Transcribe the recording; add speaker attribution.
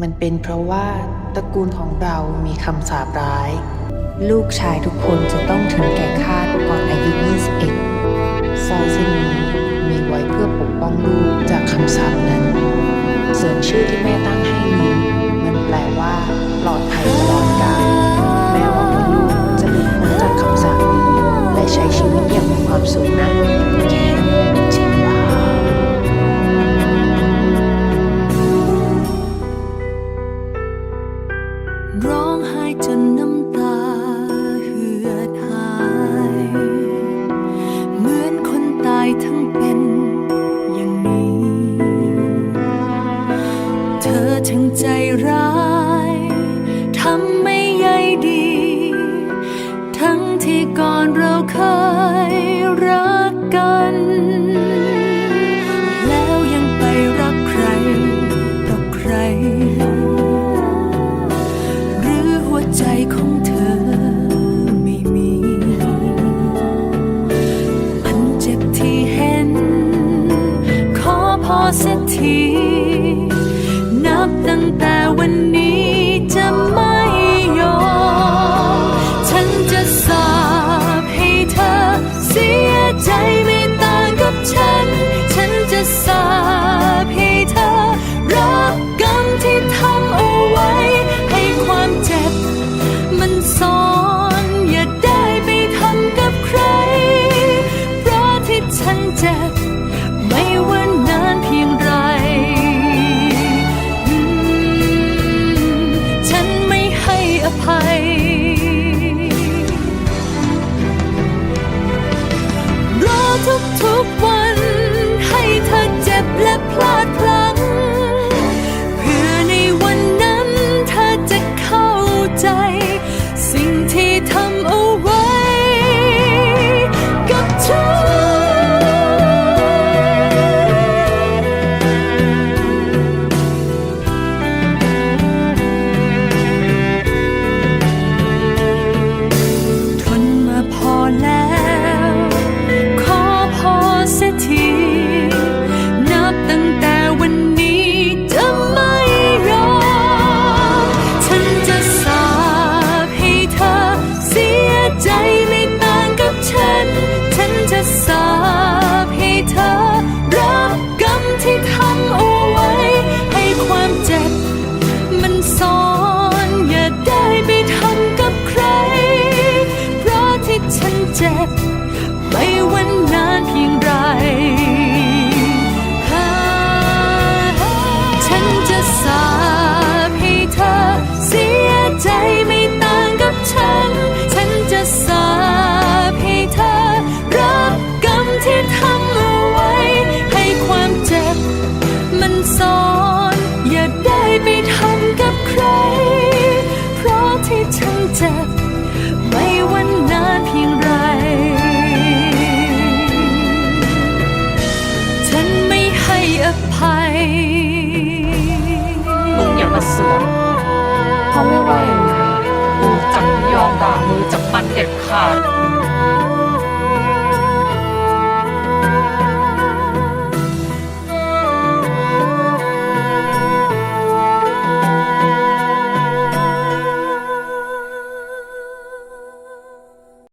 Speaker 1: มันเป็นเพราะว่าตระกูลของเรามีคำสาปร้าย ลูกชายทุกคนจะต้องถึงแก่ฆ่า เธ
Speaker 2: อถึงใจร้ายทำไม่ใยดี ทั้งที่ก่อนเราเคยรักกัน แล้วยังไปรักใครต่อใคร หรือหัวใจของเธอไม่มี มันเจ็บที่เห็น ขอพอสักที นับตั้งแต่วันนี้จะไม่ยอม ไม่ว่านานเพียงไรฉันจะสาบให้เธอเสียใจไม่ต่างกับฉัน ฉันจะสาบให้เธอรับกรรมที่ทำเอาไว้ ให้ความเจ็บมันซ้อน อย่าได้ไปทำ ให้อภัย
Speaker 3: มึงอย่ามาเสือกเพราะไม่ว่ายังไงกูจะไม่ยอมด่ามือจากมันเด็ดขาด